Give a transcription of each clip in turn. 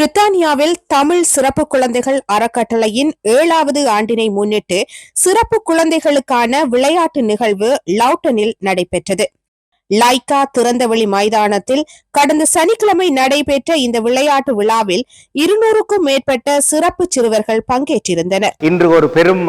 பிரித்தானியாவில் தமிழ் சிறப்பு குழந்தைகள் அறக்கட்டளையின் ஏழாவது ஆண்டினை முன்னிட்டு சிறப்பு குழந்தைகளுக்கான விளையாட்டு நிகழ்வு லவுட்டனில் நடைபெற்றது. லைக்கா திறந்தவெளி மைதானத்தில் கடந்த சனிக்கிழமை நடைபெற்ற இந்த விளையாட்டு விழாவில் இருநூறுக்கும் மேற்பட்ட சிறப்பு சிறுவர்கள் பங்கேற்றிருந்தனர். இன்று ஒரு பெரும்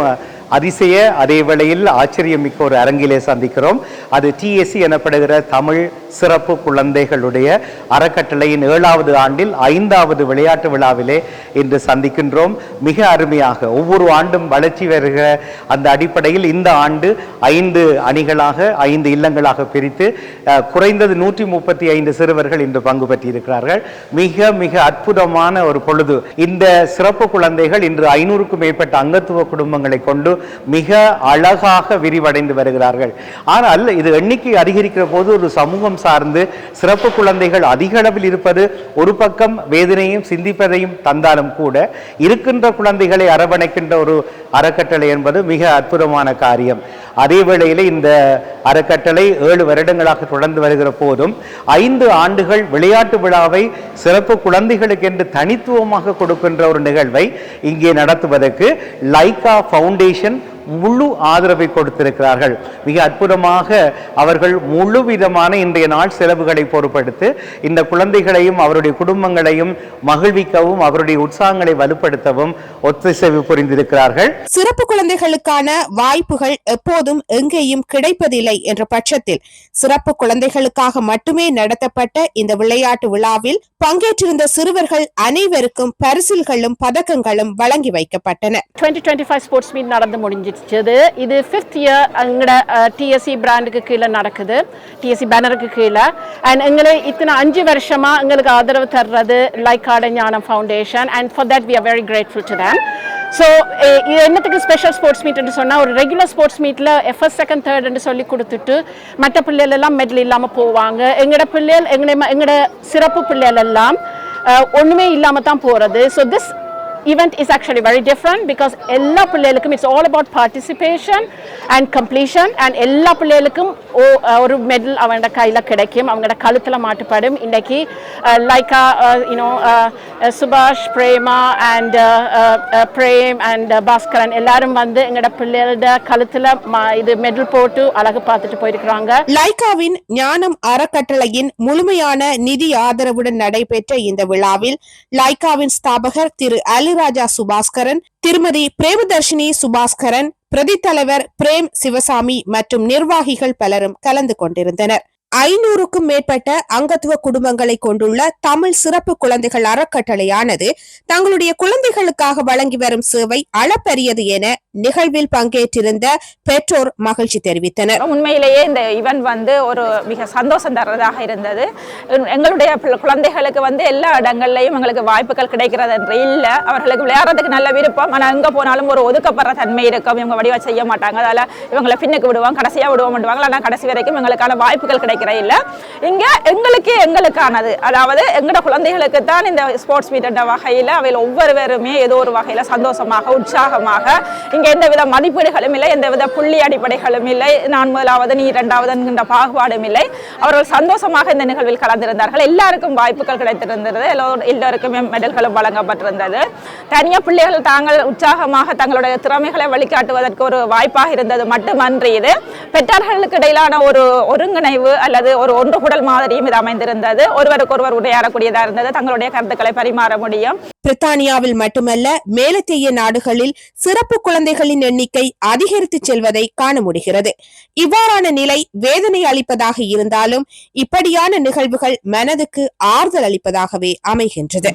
அதிசய அதே வேளையில் ஆச்சரியமிக்க ஒரு அரங்கிலே சந்திக்கிறோம். அது டிஎஸ்சி எனப்படுகிற தமிழ் சிறப்பு குழந்தைகளுடைய அறக்கட்டளையின் ஏழாவது ஆண்டில் ஐந்தாவது விளையாட்டு விழாவிலே இன்று சந்திக்கின்றோம். மிக அருமையாக ஒவ்வொரு ஆண்டும் வளர்ச்சி வருகிற அந்த அடிப்படையில் இந்த ஆண்டு ஐந்து அணிகளாக ஐந்து இல்லங்களாக பிரித்து குறைந்தது நூற்றி முப்பத்தி ஐந்து சிறுவர்கள் இன்று பங்கு பெற்றிருக்கிறார்கள். மிக மிக அற்புதமான ஒரு பொழுது. இந்த சிறப்பு குழந்தைகள் இன்று ஐநூறுக்கும் மேற்பட்ட அங்கத்துவ குடும்பங்களை கொண்டு மிக அழகாக விரிவடைந்து வருகிறார்கள். ஆனால் இது எண்ணிக்கை அதிகரிக்கிற போது ஒரு சமூகம் சார்ந்து சிறப்பு குழந்தைகள் அதிக அளவில் இருப்பது ஒரு பக்கம் வேதனையும் சிந்திப்பதையும் தந்தாலும் கூட இருக்கின்ற குழந்தைகளை அரவணைக்கின்ற ஒரு அறக்கட்டளை என்பது மிக அற்புதமான காரியம். அதே வேளையில் இந்த அறக்கட்டளை ஏழு வருடங்களாக தொடர்ந்து வருகிற போதும் ஐந்து ஆண்டுகள் விளையாட்டு விழாவை சிறப்பு குழந்தைகளுக்கு என்று தனித்துவமாக கொடுக்கின்ற ஒரு நிகழ்வை இங்கே நடத்துவதற்கு லைகா ஃபவுண்டேஷன் முழு ஆதரவை கொடுத்திருக்கிறார்கள். மிக அற்புதமாக அவர்கள் முழு விதமான இன்றைய நாள் செலவுகளை பொறுப்படுத்தி இந்த குழந்தைகளையும் அவருடைய குடும்பங்களையும் மகிழ்விக்கவும் அவருடைய உற்சாகங்களை வலுப்படுத்தவும் ஒத்திசைவு புரிந்திருக்கிறார்கள். சிறப்பு குழந்தைகளுக்கான வாய்ப்புகள் எப்போதும் எங்கேயும் கிடைப்பதில்லை என்ற பட்சத்தில் சிறப்பு குழந்தைகளுக்காக மட்டுமே நடத்தப்பட்ட இந்த விளையாட்டு விழாவில் பங்கேற்றிருந்த சிறுவர்கள் அனைவருக்கும் பரிசில்களும் பதக்கங்களும் வழங்கி வைக்கப்பட்டன. 2025 ஸ்போர்ட்ஸ் மீட் இது ஃபிஃப்த் இயர் எங்களோட டிஎஸ்சி பிராண்டுக்கு கீழே நடக்குது. டிஎஸ்சி பேனருக்கு கீழே. அண்ட் எங்களை இத்தனை அஞ்சு வருஷமாக எங்களுக்கு ஆதரவு தர்றது like garden Gnanam foundation and for that we are very grateful to them so இது என்னத்துக்கு ஸ்பெஷல் ஸ்போர்ட்ஸ் மீட்னு சொன்னால் ஒரு ரெகுலர் ஸ்போர்ட்ஸ் மீட்டில் ஃபர்ஸ்ட் செகண்ட் தேர்ட்னு சொல்லி கொடுத்துட்டு மற்ற பிள்ளைகள் எல்லாம் மெடல் இல்லாமல் போவாங்க. எங்களோட பிள்ளைகள் எங்களை எங்களோட சிறப்பு பிள்ளைகள் எல்லாம் இல்லாமல் தான் போகிறது so this event is actually very different because எல்லா பிள்ளைகளுக்கும் it's all about participation and completion and எல்லா பிள்ளைகளுக்கும் ஓ- ஒரு மெடல் அவங்க கையில் கிடைக்கும். அவங்களோட கழுத்தில் மாட்டுப்படும். இன்னைக்கு like a you know Subash Prema and Prem and Bhaskaran எல்லாரும் வந்து எங்களோட பிள்ளைகளோட கழுத்தில் இது மெடல் போட்டு அழகு பார்த்துட்டு போயிருக்கிறாங்க. லைகாவின் ஞானம் அறக்கட்டளையின் முழுமையான நிதி ஆதரவுடன் நடைபெற்ற இந்த விழாவில் லைகாவின் ஸ்தாபகர் திரு இளையராஜா சுபாஸ்கரன் திருமதி பிரேமதர்ஷினி சுபாஸ்கரன் பிரதி தலைவர் பிரேம் சிவசாமி மற்றும் நிர்வாகிகள் பலரும் கலந்து கொண்டிருந்தனர். ஐநூறுக்கும் மேற்பட்ட அங்கத்துவ குடும்பங்களை கொண்டுள்ள தமிழ் சிறப்பு குழந்தைகள் அறக்கட்டளையானது தங்களுடைய குழந்தைகளுக்காக வழங்கி வரும் சேவை அளப்பரியது என நிகழ்வில் பங்கேற்றிருந்த பெற்றோர் மகிழ்ச்சி தெரிவித்தனர். உண்மையிலேயே இந்த இவன் வந்து ஒரு மிக சந்தோஷம் தர்றதாக இருந்தது. எங்களுடைய குழந்தைகளுக்கு வந்து எல்லா இடங்கள்லையும் எங்களுக்கு வாய்ப்புகள் கிடைக்கிறது என்று இல்லை. அவர்களுக்கு விளையாடுறதுக்கு நல்ல விருப்பம். ஆனால் எங்கே போனாலும் ஒரு ஒதுக்கப்படுற தன்மை இருக்கும். இவங்க வடிவா செய்ய மாட்டாங்க. அதால இவங்களை பின்னுக்கு விடுவோம் கடைசியாக விடுவோம் பண்ணுவாங்க ஆனால் கடைசி வரைக்கும் எங்களுக்கான வாய்ப்புகள் கிடைக்கும். கிடைக்கிற இல்லை இங்கே எங்களுக்கு எங்களுக்கானது. அதாவது எங்களோட குழந்தைகளுக்கு தான் இந்த ஸ்போர்ட்ஸ் மீட் என்ற வகையில் அவையில் ஒவ்வொருவருமே ஏதோ ஒரு வகையில் சந்தோஷமாக உற்சாகமாக இங்கே எந்தவித மதிப்பீடுகளும் இல்லை எந்தவித புள்ளி அடிப்படைகளும் இல்லை நான் முதலாவது நீ இரண்டாவது என்கின்ற பாகுபாடும் இல்லை. அவர்கள் சந்தோஷமாக இந்த நிகழ்வில் கலந்திருந்தார்கள். எல்லாருக்கும் வாய்ப்புகள் கிடைத்திருந்தது. எல்லோரும் எல்லோருக்குமே மெடல்களும் வழங்கப்பட்டிருந்தது. தனியாக பிள்ளைகள் தாங்கள் உற்சாகமாக தங்களுடைய திறமைகளை வழிகாட்டுவதற்கு ஒரு வாய்ப்பாக இருந்தது மட்டுமன்றி இது. பெற்றார்களுக்கு இடையிலான ஒரு ஒருங்கிணைவு அல்லது ஒரு ஒன்றுகூடல் மாதிரியும் இது அமைந்திருந்தது. இருந்தது. ஒருவருக்கு ஒருவர் உரையாடக்கூடியதா இருந்தது. தங்களுடைய கருத்துக்களை பரிமாற முடியும். பிரித்தானியாவில் மட்டுமல்ல மேலத்தேய நாடுகளில் சிறப்பு குழந்தைகளின் எண்ணிக்கை அதிகரித்து செல்வதை காண முடிகிறது. இவ்வாறான நிலை வேதனை அளிப்பதாக இருந்தாலும் இப்படியான நிகழ்வுகள் மனதுக்கு ஆறுதல் அளிப்பதாகவே அமைகின்றது.